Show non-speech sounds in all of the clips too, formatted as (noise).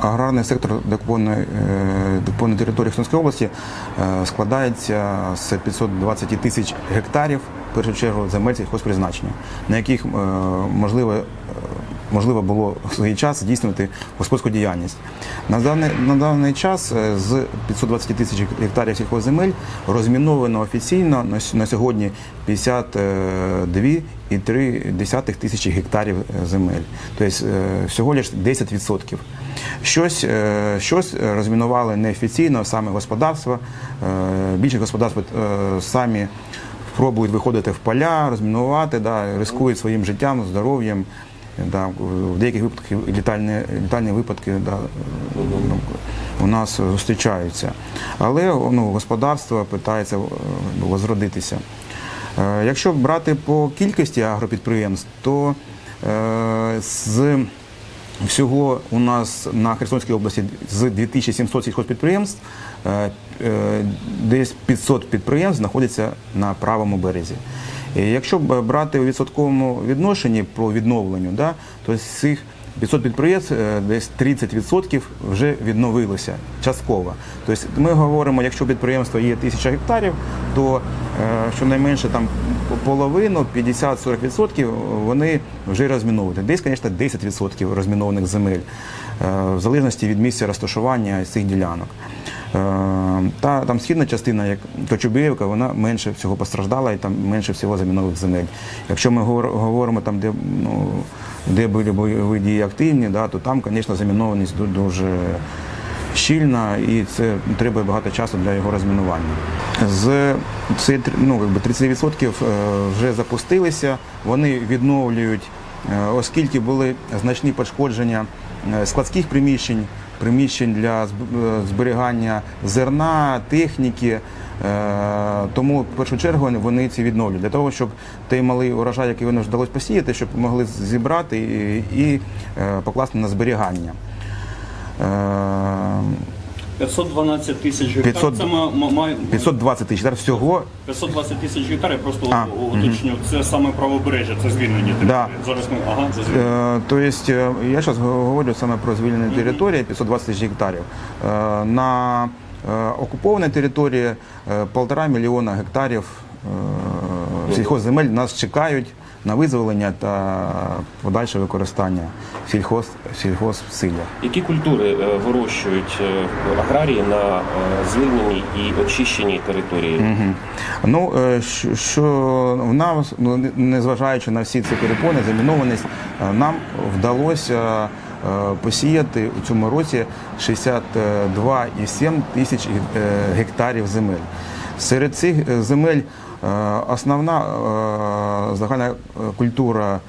Аграрний сектор деокупованої е, території Херсонської області е, складається з 520 тисяч гектарів, в першу чергу, земель сільхозпризначення, на яких е, можливо, було в свій час здійснювати господарську діяльність. На даний, на даний час е, з 520 тисяч гектарів сільхозземель розміновано офіційно на сьогодні 52,3 тисячі гектарів е, земель. Тобто е, всього лише 10%. Щось, щось розмінували неофіційно, саме господарство. Е, Більше господарств е, самі пробують виходити в поля, розмінувати, да, ризикують своїм життям, здоров'ям. Да, в деяких випадках літальні, літальні випадки да, у нас зустрічаються. Але ну, господарство питається е, возродитися. Е, Якщо брати по кількості агропідприємств, то е, з всього у нас на Херсонській області з 2700 сільхозпідприємств десь 500 підприємств знаходяться на правому березі. Якщо б брати у відсотковому відношенні про відновлення, да, то з цих 500 підприємств е, десь 30% вже відновилося частково. Тобто ми говоримо, якщо підприємство є 1000 гектарів, то е, щонайменше там половину, 50-40% вони вже розміновують. Десь, звісно, 10% розмінованих земель, е, в залежності від місця розташування цих ділянок. Е, Та там східна частина, як Кочубіївка, вона менше всього постраждала і там менше всього замінових земель. Якщо ми говоримо там, де ну, де були бойові дії активні, да, то там, звісно, замінованість дуже щільна і це треба багато часу для його розмінування. З ну, якби 30% вже запустилися, вони відновлюють, е, оскільки були значні пошкодження е, складських приміщень, приміщень для е, зберігання зерна, техніки. Е, Тому в першу чергу вони ці відновлюють для того, щоб той малий урожай, який вони вдалося посіяти, щоб могли зібрати і, е, покласти на зберігання. Е, 512 тисяч гектар. 500 Це ма- ма- має 520 тисяч гектарів всього 520 тисяч гектар, я просто А, уточню. Це саме правобережжя, це звільнені території. Да. Зараз ми ага, це звільнені. Е, То есть, е, я зараз говорю саме про звільнені території 520 тисяч гектарів. Е, На е, окупованій території е, полтора мільйона гектарів е, сільхозземель нас чекають на визволення та подальше використання сільхоз, сільхозсилля. Які культури е, вирощують е, аграрії на е, звільненій і очищеній території? Мгм. Ну, що- в нас, ну, не- незважаючи на всі ці перепони, замінованість, нам вдалося посіяти у цьому році 62,7 тисяч гектарів земель. Серед цих земель основна е, загальна е, культура,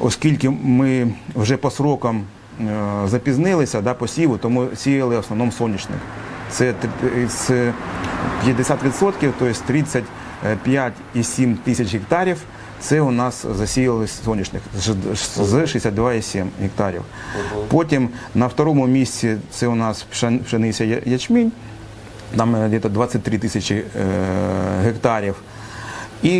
оскільки ми вже по срокам е, запізнилися да, посіву, тому сіяли в основному соняшник. Це 50%, тобто 35,7 тисяч гектарів. Це у нас засіяли соняшник з з 62,7 гектарів. Потім на второму місці це у нас пшен- пшениця ячмінь, там е, десь 23 тисячі е, гектарів. І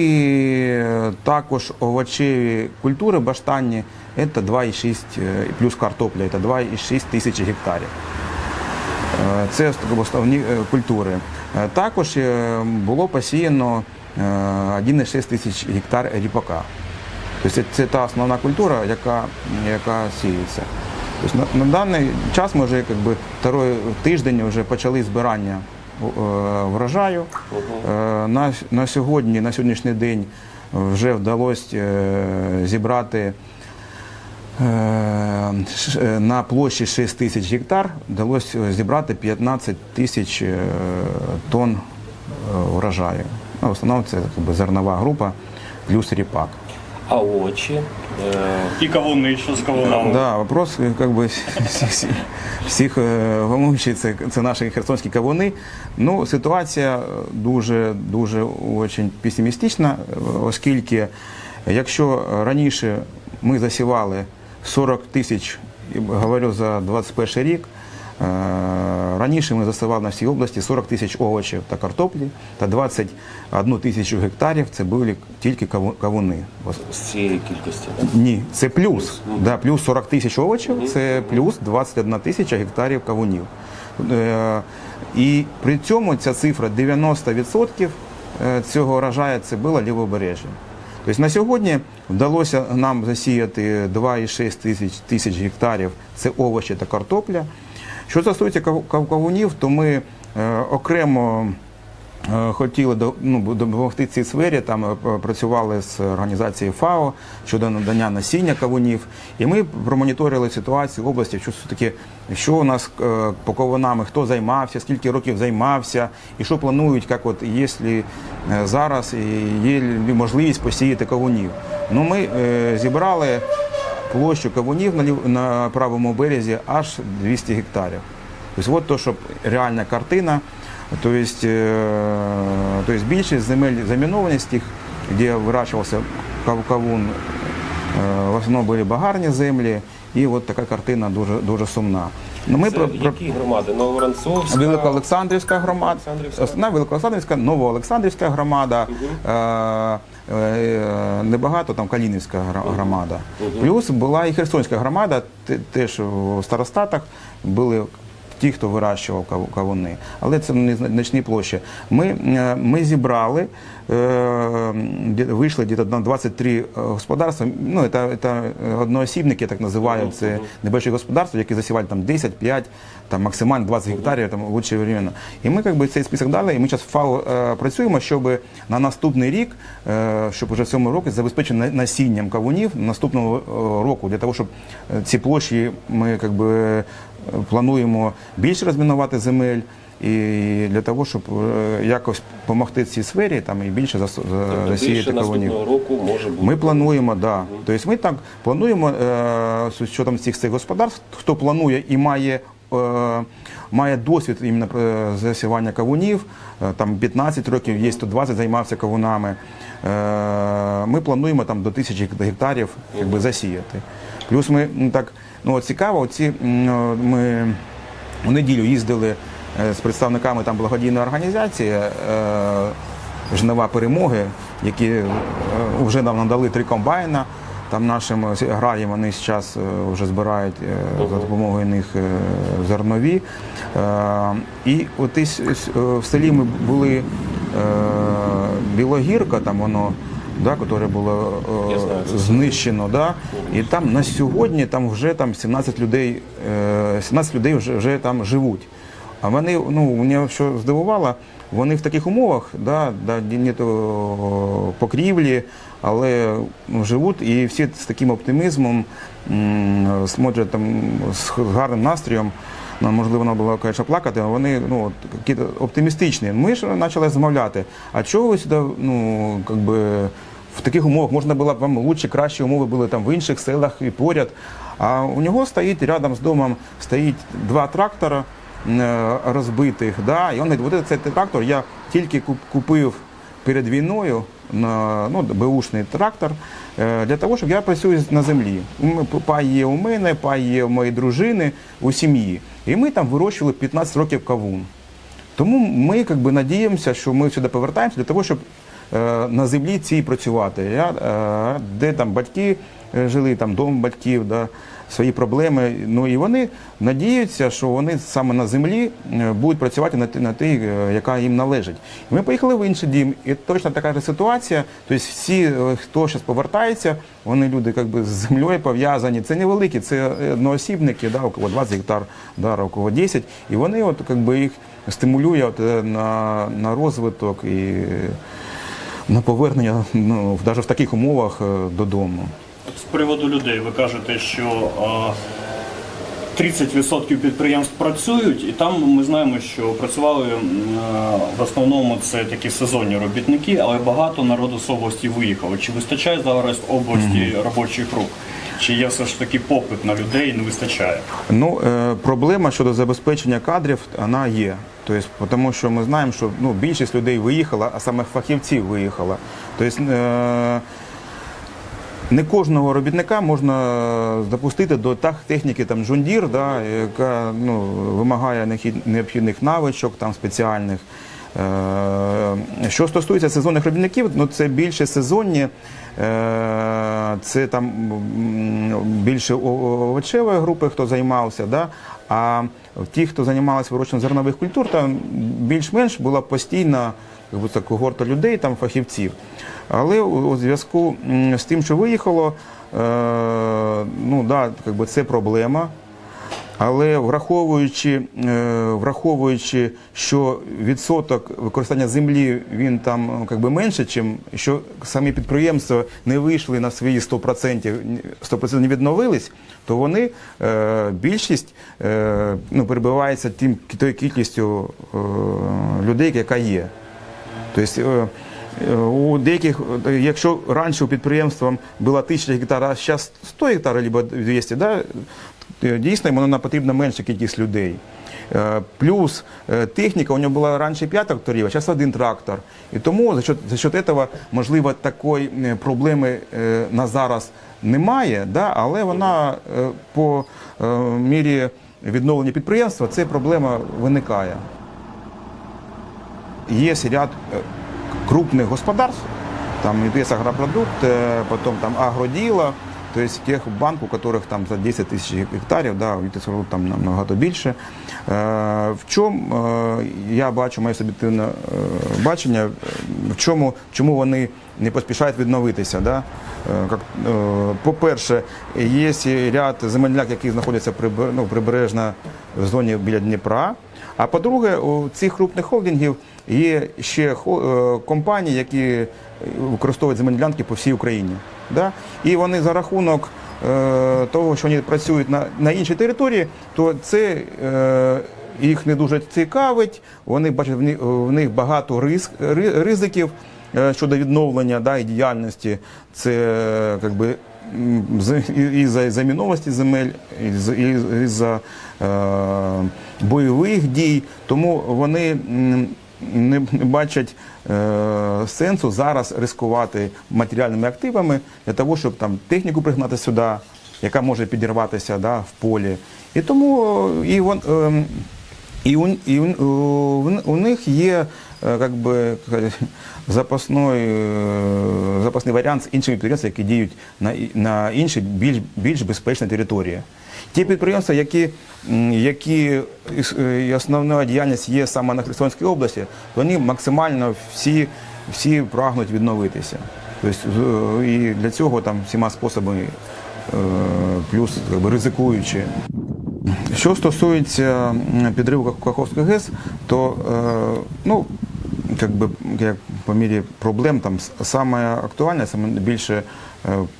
е, також овочеві культури баштанні це 2,6 е, плюс картопля, це 2,6 тисячі гектарів. Е, Це основні е, культури. Е, Також було посіяно е, 1,6 тисяч гектар ріпака. Тобто це, та основна культура, яка, яка сіється. Тобто на, на даний час ми вже якби, второй тиждень вже почали збирання врожаю. Е, На, на сьогодні, на сьогоднішній день вже вдалося е, зібрати Е, е, На площі 6 тисяч гектар вдалося зібрати 15 тисяч е, тонн е, урожаю. Ну, в основному це зернова група плюс ріпак. А овочі? Е, колонны що з кавунами. Да, вопрос е, как бы, (laughs) всіх, е, волнуючий, це, це наші херсонські кавуни. Ну, ситуація дуже, дуже очень песимістична, оскільки якщо раніше ми засівали 40 тисяч, говорю за 21 рік, раніше ми засівали на всій області 40 тисяч овочів та картоплі та 21 тисячу гектарів це були тільки кавуни. З цієї кількості. так? Ні, це плюс. Да, плюс 40 тисяч овочів, це плюс 21 тисяча гектарів кавунів. Е, і при цьому ця цифра 90% е, цього урожаю це було лівобережжя. Тобто на сьогодні вдалося нам засіяти 2,6 тисяч, тисяч гектарів це овочі та картопля. Що стосується кав- кав- кавунів, то ми е, окремо Е, Хотіли ну, допомогти цій сфері, там е, працювали з організацією ФАО щодо надання насіння кавунів. І ми промоніторили ситуацію в області, що все-таки, що у нас по кавунам, хто займався, скільки років займався, і що планують, як от, е, зараз є можливість посіяти кавунів. Ну, ми зібрали площу кавунів на, правому березі аж 200 гектарів. Тобто, от то, що реальна картина. тобто, есть, э, більшість земель замінованість тих, де вирощувався кав- кавун, э, в основному були багарні землі, і от така картина дуже, дуже сумна. Ну, ми Це про, які громади? Новоранцовська? Великоолександрівська громада, Олександрівська. основна Великоолександрівська, Новоолександрівська громада, е, е, небагато там Калінівська громада. Плюс була і Херсонська громада, теж в старостатах були. Ті, хто вирощував кавуни, але це не значні площі. Ми, е, ми зібрали, е, вийшли десь на 23 господарства. Ну, це, це одноосібники, так називають, це небольші господарства, які засівали там 10, 5, там максимально 20 гектарів, там лучше временно. І ми якби цей список дали, і ми зараз е, працюємо, щоб на наступний рік, е, щоб уже в цьому році забезпечити насінням кавунів наступного е, року, для того, щоб е, ці площі ми якби е, плануємо більше розмінувати земель. І для того, щоб е, якось допомогти цій сфері, там і більше за- Тобто засіяти бути. Ми плануємо, да. Тобто ми так плануємо е, з учетом цих цих господарств, хто планує і має. е, Має досвід іменно е, засівання кавунів, е, там 15 років, є 120 займався кавунами. Е, Ми плануємо там до тисячі гектарів якби, засіяти. Плюс ми так ну цікаво, ці е, ми у неділю їздили е, з представниками там благодійної організації е, Жнива перемоги, які е, вже нам надали три комбайна. Там нашим аграріям вони зараз вже збирають за допомогою них зернові. І от із- із, е, в селі ми були Білогірка, там воно. Да, яке було е, знищено, да, і там на сьогодні там вже там 17 людей, е, 17 людей вже, вже там живуть. А вони, ну, мене що здивувало, вони в таких умовах, да, да, не то покрівлі, але живуть і всі з таким оптимізмом, м, смотрять там з гарним настроєм. Ну, можливо, вона була, звісно, плакати, але вони ну, от, оптимістичні. Ми ж почали замовляти. А чого ви сюди, ну, как би, в таких умовах можна було б вам лучше, кращі умови були там в інших селах і поряд. А у нього стоїть рядом з домом стоїть два трактора е, розбитих. Да, і він говорить, от цей трактор я тільки купив перед війною на ну, беушний трактор е, для того, щоб я працюю на землі. Пай є у мене, пай є у моєї дружини, у сім'ї. І ми там вирощували 15 років кавун. Тому ми якби, надіємося, що ми сюди повертаємося для того, щоб е, на землі цій працювати. Я, е, де там батьки жили, там дом батьків, да, свої проблеми. Ну і вони надіються, що вони саме на землі е, будуть працювати на, на тій, е, яка їм належить. І ми поїхали в інший дім, і точно така ж ситуація. Тобто всі, е, хто зараз повертається, вони люди якби, з землею пов'язані. Це невеликі, це одноосібники, да, у кого 20 гектар, да, у кого 10. І вони от, якби, їх стимулює от, е, на, на розвиток і на повернення ну, навіть в таких умовах е, додому. З приводу людей ви кажете, що е, 30% підприємств працюють, і там ми знаємо, що працювали в основному це такі сезонні робітники, але багато народу з області виїхало. Чи вистачає зараз області робочих рук? Чи є все ж таки попит на людей не вистачає? Ну, е, проблема щодо забезпечення кадрів, вона є. Тобто, тому що ми знаємо, що ну, більшість людей виїхала, а саме фахівців виїхала. Тобто, е, не кожного робітника можна допустити до так техніки там Джундір, да, яка ну, вимагає необхід- необхідних навичок там, спеціальних. Е, Що стосується сезонних робітників, ну це більше сезонні, е, це там більше овочевої групи, хто займався. Да? А ті, хто займалися вирощенням зернових культур, там більш-менш була постійна так, когорта людей, там фахівців. Але у, зв'язку з тим, що виїхало, е, ну да, як би це проблема. Але враховуючи, е, враховуючи, що відсоток використання землі він там ну, як би менше, чим що самі підприємства не вийшли на свої 100%, ні- 100% не відновились, то вони е, більшість ну, перебувається тим тою кількістю людей, яка є. Тобто у деяких, якщо раніше у підприємства було 1000 гектарів, а зараз 100 гектарів або 200, да, дійсно нам потрібна менша кількість людей. Е, Плюс техніка, у нього була раніше 5 тракторів, а зараз один трактор. І тому за счет, за счет цього, можливо, такої проблеми на зараз немає, да, але вона по мірі відновлення підприємства, ця проблема виникає. Есть ряд э, крупных господарств, там ИТС Агропродукт, э, потом там Агроділо, то есть тех банк, у которых там за 10 тисяч гектарів, да, у ІТС Агропродукт там набагато більше. Е, В чому е, я бачу моє суб'єктивне е, бачення, е, в чому, чому вони не поспішають відновитися. Да? Е, як, е, По-перше, є ряд земельняк, які знаходяться прибе- ну, прибережно в зоні біля Дніпра. А по-друге, у цих крупних холдингів є ще е, компанії, які використовують земельні по всій Україні. Да? І вони за рахунок е, того, що вони працюють на, на іншій території, то це е, їх не дуже цікавить. Вони бачать в них, багато ризик, ризиків е, щодо відновлення да, і діяльності. Це як би, м, з- і- за заміновості земель, і за, е, бойових дій. Тому вони не бачать е, сенсу зараз ризикувати матеріальними активами для того, щоб там техніку пригнати сюди, яка може підірватися да, в полі. І тому е, і вон, ем, і у, і у, у, них є е, как би, запасний, е, запасний варіант з іншими підприємствами, які діють на, на інші більш, більш безпечні території. Ті підприємства, які, які е, основна діяльність є саме на Херсонській області, вони максимально всі, всі прагнуть відновитися. Тобто, і для цього там всіма способами, е, плюс как ризикуючи. Що стосується підриву Каховської ГЕС, то е, ну, як як по мірі проблем, там саме актуальне, саме більше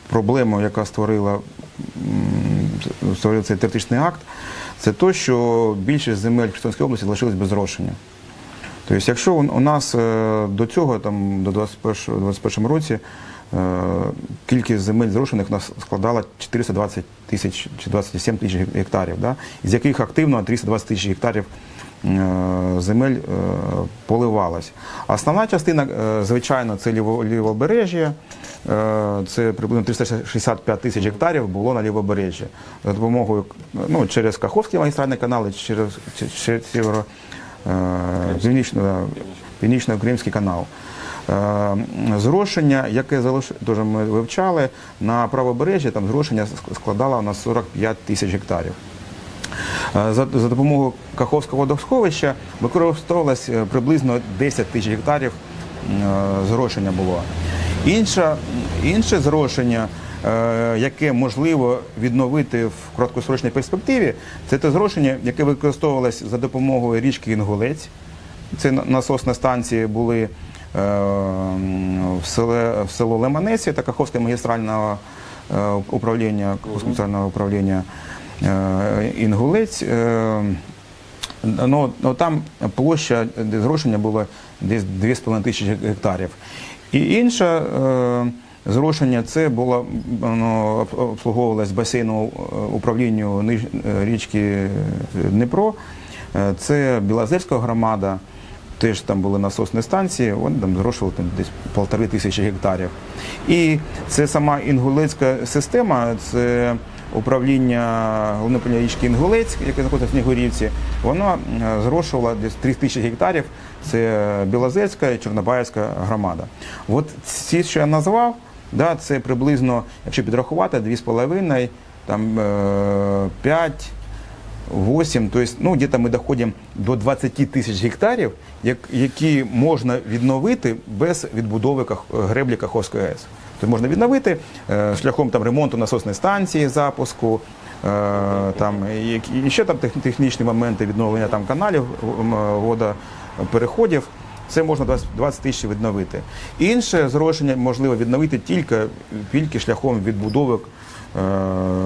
проблему, яка створила, створив цей теоретичний акт, це те, що більшість земель Херсонської області залишились без зрошення. Тобто, якщо у нас е, до цього, там, до 21 21 році, кількість земель зрошених у нас складала 420 тисяч чи 27 тисяч гектарів, да? з яких активно 320 тисяч гектарів е, земель е, поливалась. Основна частина, е, звичайно, це лівобережжя, е, це приблизно 365 тисяч гектарів було на лівобережжі. За допомогою ну, через Каховський магістральний канал і через, через е, північно, північно-кримський канал. Е, Зрошення, яке залиш... теж ми вивчали, на правобережжі там зрошення ск- складало у нас 45 тисяч гектарів. Е, За, за допомогою Каховського водосховища використовувалось е, приблизно 10 тисяч гектарів зрошення було. Інше, інше зрошення, яке можливо відновити в короткосрочній перспективі, це те зрошення, яке використовувалось за допомогою річки Інгулець. Це на- насосні станції були в, селе, в село Леманесі та Каховське магістральне е, управління, Каховське управління е, Інгулець. Е, Ну, ну, там площа зрошення було десь 2,5 тисячі гектарів. І інше е, зрошення це було воно обслуговувалось басейну е, управлінню е, річки Дніпро. Е, Це Білозерська громада. Теж там були насосні станції, вони там зрошували там, десь полтори тисячі гектарів. І це сама інгулецька система, це управління головне Інгулець, яке знаходиться в Снігурівці, воно е, зрошувало десь 3 тисячі гектарів. Це Білозерська і Чорнобаївська громада. От ці, що я назвав, да, це приблизно, якщо підрахувати, 2,5, там е, 5, 8, то есть, ну, где-то мы доходимо до 20 тисяч гектарів, як- які можна відновити без відбудови Ках- греблі Каховської АЕС. Тобто можна відновити е, шляхом там, ремонту насосної станції, запуску, е, там, і ще там тех- технічні моменти відновлення там, каналів, водопереходів. Це можна 20 20 тисяч відновити. Інше зрошення можливо відновити тільки, тільки шляхом відбудови е,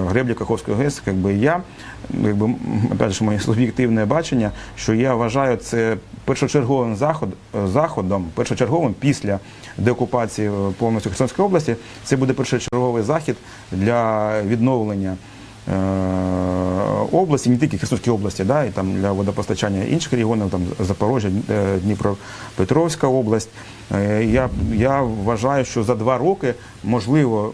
греблі Каховської ГЕС, якби я, якби, опять же, моє суб'єктивне бачення, що я вважаю це першочерговим заход, е, заходом, першочерговим після деокупації е, повністю Херсонської області, це буде першочерговий захід для відновлення е, області, не тільки Херсонської області, да, і там для водопостачання інших регіонів, там Запоріжжя, е, Дніпропетровська область. Е, Я, я вважаю, що за два роки можливо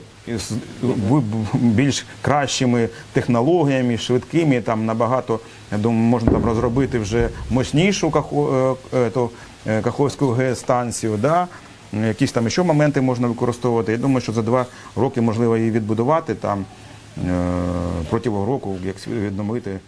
ви- більш кращими технологіями, швидкими, там набагато, я думаю, можна там розробити вже мощнішу Кахо- е, Каховську ГЕС станцію. Да? Якісь там ще моменти можна використовувати. Я думаю, що за два роки можливо її відбудувати там протягом року, як відновити